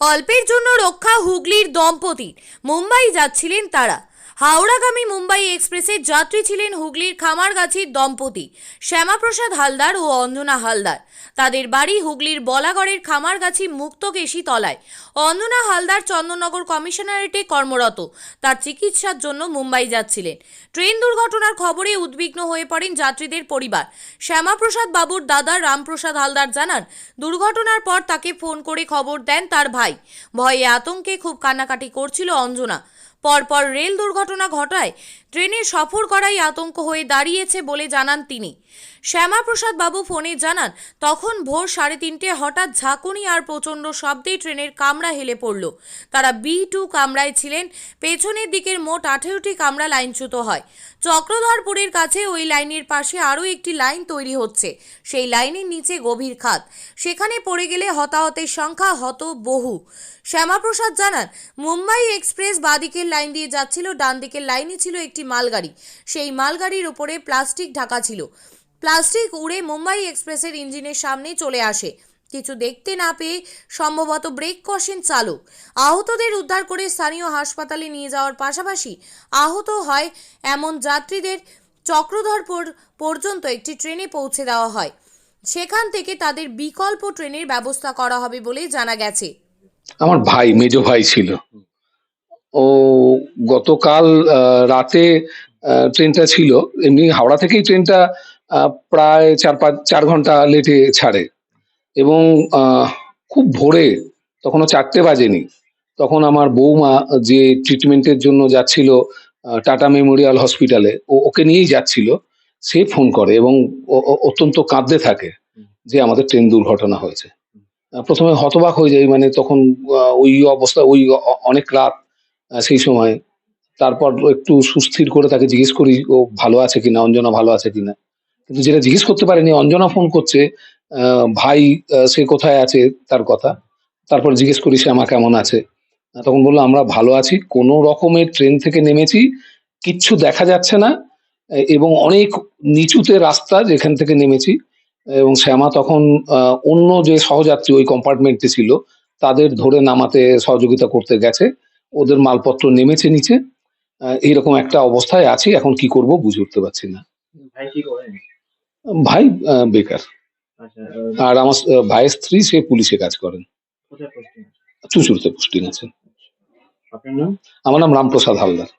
অল্পের জন্য রক্ষা হুগলির দম্পতির মুম্বাই যাচ্ছিলেন তারা। হাওড়াগামী মুম্বাই এক্সপ্রেসের যাত্রী ছিলেন হুগলির খামারগাছির দম্পতি, শ্যামাপ্রসাদ হালদার ও অঞ্জনা হালদার। তাদের বাড়ি হুগলির বলাগড়ের খামারগাছি মুক্তকেশী তলায়। অঞ্জনা হালদার চন্দননগর কমিশনারেটে কর্মরত। তার চিকিৎসার জন্য মুম্বাই যাচ্ছিলেন। ট্রেন দুর্ঘটনার খবরে উদ্বিগ্ন হয়ে পড়েন যাত্রীদের পরিবার। শ্যামাপ্রসাদ বাবুর দাদা রামপ্রসাদ হালদার জানান, দুর্ঘটনার পর তাকে ফোন করে খবর দেন তার ভাই। ভয়ে আতঙ্কে খুব কান্নাকাটি করছিল অঞ্জনা। পরপর রেল দুর্ঘটনা ঘটায়, ট্রেনে সফর করাই আতঙ্ক হয়ে দাঁড়িয়েছে বলে জানান তিনি। শ্যামাপ্রসাদ বাবু ফোনে জানান, তখন ভোর সাড়ে তিনটে হঠাৎ ঝাঁকুনি আর প্রচণ্ড শব্দে ট্রেনের কামরা হেলে পড়ল। তারা বি টু কামরায় ছিলেন, পেছনের দিকের মোট আঠেরোটি কামরা লাইনচ্যুত হয়। চক্রধরপুরের কাছে ওই লাইনের পাশে আরও একটি লাইন তৈরি হচ্ছে, সেই লাইনের নিচে গভীর খাত সেখানে পড়ে গেলে হতাহতের সংখ্যা হত বহু শ্যামাপ্রসাদ জানান, মুম্বাই এক্সপ্রেস বাদিকের লাইন দিয়ে যাচ্ছিল ডান দিকের লাইনে ছিল একটি মালগাড়ি। সেই মালগাড়ির উপরে প্লাস্টিক ঢাকা ছিল। প্লাস্টিক উড়ে মুম্বাই এক্সপ্রেসের ইঞ্জিনের সামনে চলে আসে। কিছু দেখতে না পেয়ে সম্ভবত ব্রেক কষেন চালক। আহতদের উদ্ধার করে স্থানীয় হাসপাতালে নিয়ে যাওয়ার পাশাপাশি আহত হয় এমন যাত্রীদের চক্রধরপুর পর্যন্ত একটি ট্রেনে পৌঁছে দেওয়া হয়। সেখান থেকে তাদের বিকল্প ট্রেনের ব্যবস্থা করা হবে বলে জানা গেছে। আমার ভাই, মেজ ভাই ছিল। ও গতকাল রাতে ট্রেনটা ছিল। এমনি হাওড়া থেকেই ট্রেনটা প্রায় চার পাঁচ, চার ঘণ্টা লেটে ছাড়ে। এবং খুব ভোরে, তখনও চারটে বাজেনি। তখন আমার বৌমা যে ট্রিটমেন্টের জন্য যাচ্ছিল টাটা মেমোরিয়াল হসপিটালে ও, ওকে নিয়েই যাচ্ছিল, সে ফোন করে এবং অত্যন্ত কাঁদতে থাকে যে আমাদের ট্রেন দুর্ঘটনা হয়েছে। প্রথমে হতবাক হয়ে যাই মানে তখন ওই অবস্থা, ওই অনেক রাত সেই সময়। তারপর একটু সুস্থির করে তাকে জিজ্ঞেস করি, ও ভালো আছে কিনা, অঞ্জনা ভালো আছে কিনা? কিন্তু যেটা জিজ্ঞেস করতে পারেনি, অঞ্জনা ফোন করছে ভাই সে কোথায় আছে তার কথা। তারপর জিজ্ঞেস করি শ্যামা কেমন আছে। তখন বলল, আমরা ভালো আছি, কোনো রকমের ট্রেন থেকে নেমেছি, কিচ্ছু দেখা যাচ্ছে না এবং অনেক নিচুতে রাস্তা যেখান থেকে নেমেছি, এবং শ্যামা তখন অন্য যে সহযাত্রী ওই কম্পার্টমেন্টে ছিল, তাদের ধরে নামাতে সহযোগিতা করতে গেছে, ওদের মালপত্র নেমেছে নিচে এইরকম একটা অবস্থায় আছি, এখন কি করব বুঝে উঠতে পারছি না। ভাই কি করেন? ভাই বেকার। আচ্ছা আর আমার ভাইয়ের স্ত্রী সে পুলিশে কাজ করেন। চুচুড়তে পোস্টিং আছে। আমার নাম রামপ্রসাদ হালদার।